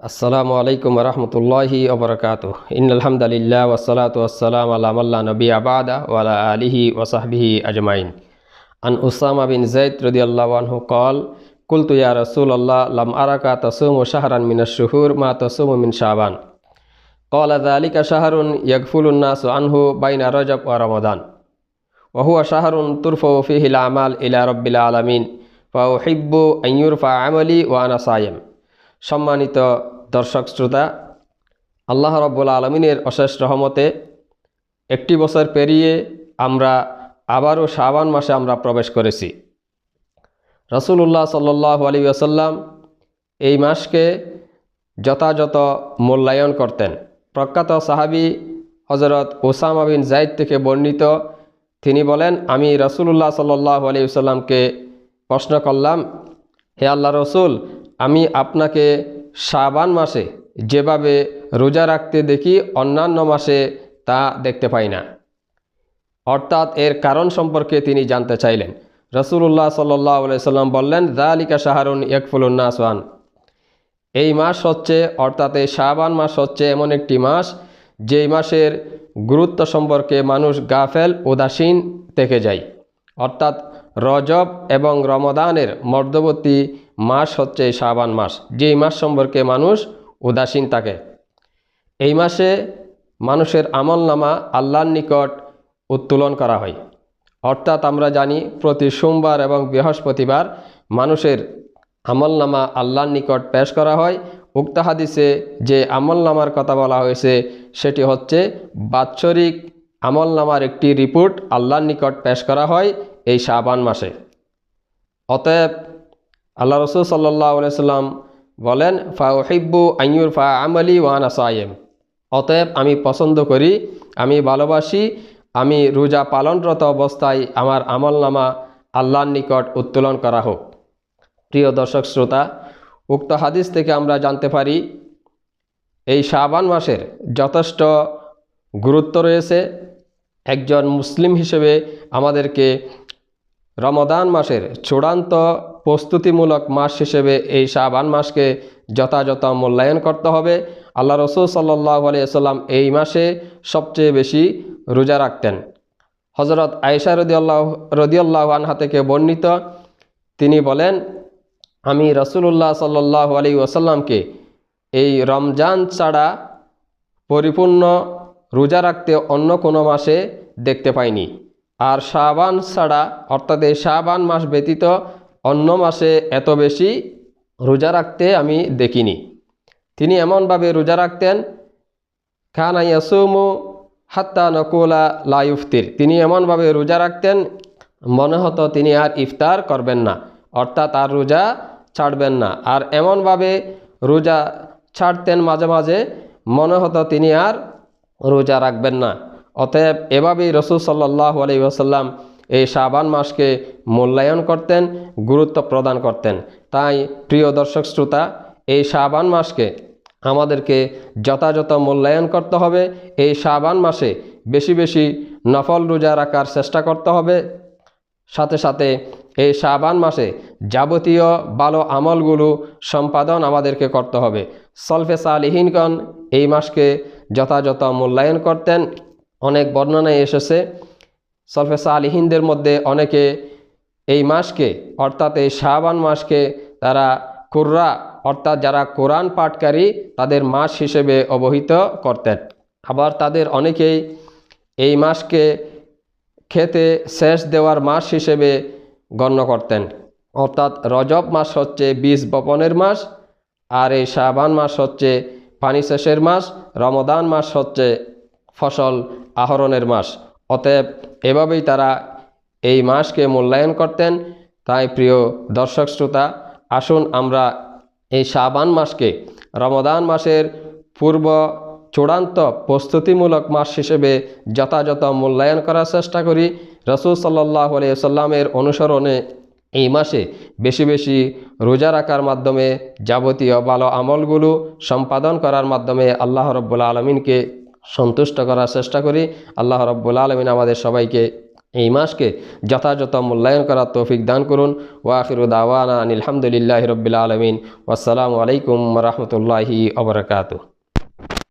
আসসালামু আলাইকুম রহমতুল্লাহি ওবরকাত ইনআলহামদুলিল্লাহ ওসলাত ওসালাম আল্লাহ নবী আবাদা ওয়ালা আলিহি ওসাহবিহি আজমাইন আন উসামা বিন জৈদ রদিয়াল্লাহ আনহু কল কুলতু ইয়া রসুল আল্লাহ লাম আরাকা তসুম শাহরান মিনাশ শুহুর মা তসুম মিন শাবান قال ذلك شهر يغفل الناس عنه بين رجب ورمضان وهو شهر ترفع فيه الأعمال إلى رب العالمين فأحب أن يرفع عملي وأنا صائم সম্মানিত দর্শক শ্রোতা, আল্লাহ রব্বুল আলমিনের অশেষ রহমতে একটি বছর পেরিয়ে আমরা আবারও শাবান মাসে আমরা প্রবেশ করেছি। রসুল্লাহ সাল্লাহ আলী আসাল্লাম এই মাসকে যথাযথ মূল্যায়ন করতেন। প্রখ্যাত সাহাবি হজরত ওসামা বিন জাইদ থেকে বর্ণিত, তিনি বলেন, আমি রসুল্লাহ সাল্লাহ আলী সাল্লামকে প্রশ্ন করলাম, হে আল্লাহ রসুল আমি আপনাকে শাবান মাসে যেভাবে রোজা রাখতে দেখি, অন্যান্য মাসে তা দেখতে পাই না। অর্থাৎ এর কারণ সম্পর্কে তিনি জানতে চাইলেন। রসুল্লাহ সাল্লাহ সাল্লাম বললেন জালিকা শাহরুন ইয়কফুলুন্নাসওয়ান এই মাস হচ্ছে, অর্থাৎ এই শাবান মাস হচ্ছে এমন একটি মাস, যেই মাসের গুরুত্ব সম্পর্কে মানুষ গাফেল, উদাসীন থেকে যায়। অর্থাৎ রজব এবং রমদানের মধ্যবর্তী মাস হচ্ছে শাবান মাস। যেই মাস সম্পর্কে মানুষ উদাসীন থাকে। এই মাসে মানুষের আমল নামা আল্লাহর নিকট উত্তোলন করা হয়। অর্থাৎ আমরা জানি প্রতি সোমবার এবং বৃহস্পতিবার মানুষের আমলনামা আল্লাহর নিকট পেশ করা হয়। উক্ত হাদিসে যে আমলনামার কথা বলা হয়েছে, সেটি হচ্ছে বাৎসরিক আমলনামার একটি রিপোর্ট আল্লাহর নিকট পেশ করা হয় এই শাবান মাসে। অতএব আল্লাহ রসুল সাল্লাহ সাল্লাম বলেন ফা ওহিব্বু আইয়ুর ফা আমলি ওয়ান আসায়েম অতএব আমি পছন্দ করি, আমি ভালোবাসি, আমি রোজা পালনরত অবস্থায় আমার আমলনামা আল্লাহর নিকট উত্তোলন করা হোক। প্রিয় দর্শক শ্রোতা, উক্ত হাদিস থেকে আমরা জানতে পারি, এই শাবান মাসের যথেষ্ট গুরুত্ব রয়েছে। একজন মুসলিম হিসেবে আমাদেরকে রমদান মাসের চূড়ান্ত প্রস্তুতিমূলক মাস হিসেবে এই শাবান মাসকে যথাযথ মূল্যায়ন করতে হবে। আল্লাহ রসুল সাল্লাহ আলিয়াল্লাম এই মাসে সবচেয়ে বেশি রোজা রাখতেন। হজরত আয়সা রদিয়াল্লাহ রদিয়াল্লাহ আনহা থেকে বর্ণিত, তিনি বলেন, আমি রসুল্লাহ সাল্লাহ আলী ওসাল্লামকে এই রমজান ছাড়া পরিপূর্ণ রোজা রাখতে অন্য কোনো মাসে দেখতে পাইনি। আর শাবান ছাড়া, অর্থাৎ এই শাবান মাস ব্যতীত অন্য মাসে এত বেশি রোজা রাখতে আমি দেখিনি। তিনি এমনভাবে রোজা রাখতেন খানা ইয়াসুমু হাত্তা নকুলা লাইফতির তিনি এমনভাবে রোজা রাখতেন, মনে হতো তিনি আর ইফতার করবেন না, অর্থাৎ আর রোজা ছাড়বেন না। আর এমনভাবে রোজা ছাড়তেন মাঝে মাঝে, মনে হতো তিনি আর রোজা রাখবেন না। অতএব এভাবেই রসুল সাল্লাহ আলি ওসাল্লাম এই শাবান মাসকে মূল্যায়ন করতেন, গুরুত্ব প্রদান করতেন। তাই প্রিয় দর্শক শ্রোতা, এই শাবান মাসকে আমাদেরকে যথাযথ মূল্যায়ন করতে হবে। এই শাবান মাসে বেশি বেশি নফল রোজা রাখার চেষ্টা করতে হবে। সাথে সাথে এই শাবান মাসে যাবতীয় ভালো আমলগুলো সম্পাদন আমাদেরকে করতে হবে। সলফে সালিহীনগণ এই মাসকে যথাযথ মূল্যায়ন করতেন। অনেক বর্ণনায় এসেছে সলফে সালিহীনদের মধ্যে অনেকে এই মাসকে, অর্থাৎ এই শাবান মাসকে তারা কুর্রা, অর্থাৎ যারা কোরআন পাঠকারী, তাদের মাস হিসেবে অবহিত করতেন। আবার তাদের অনেকেই এই মাসকে খেতে শেষ দেওয়ার মাস হিসেবে গণ্য করতেন। অর্থাৎ রজব মাস হচ্ছে বীজ বপনের মাস, আর এই শাবান মাস হচ্ছে পানি শেষের মাস, রমদান মাস হচ্ছে ফসল আহরণের মাস। অতএব এভাবেই তারা এই মাসকে মূল্যায়ন করতেন। তাই প্রিয় দর্শক শ্রোতা, আসুন আমরা এই শাবান মাসকে রমদান মাসের পূর্ব চূড়ান্ত প্রস্তুতিমূলক মাস হিসেবে যথাযথ মূল্যায়ন করার চেষ্টা করি। রসুল সাল্লাহ সাল্লামের অনুসরণে এই মাসে বেশি বেশি রোজা রাখার মাধ্যমে যাবতীয় ভালো আমলগুলো সম্পাদন করার মাধ্যমে আল্লাহ রব্বুল আলমিনকে সন্তুষ্ট করার চেষ্টা করি। আল্লাহ রব্বুল আলমিন আমাদের সবাইকে এই মাসকে যথাযথ মূল্যায়ন করার তৌফিক দান করুন। ওয়াখির দাওয়ানা আলহামদুলিল্লাহ রবিল আলমিন। আসসালামু আলাইকুম রহমতুল্লাহি অবরকাতু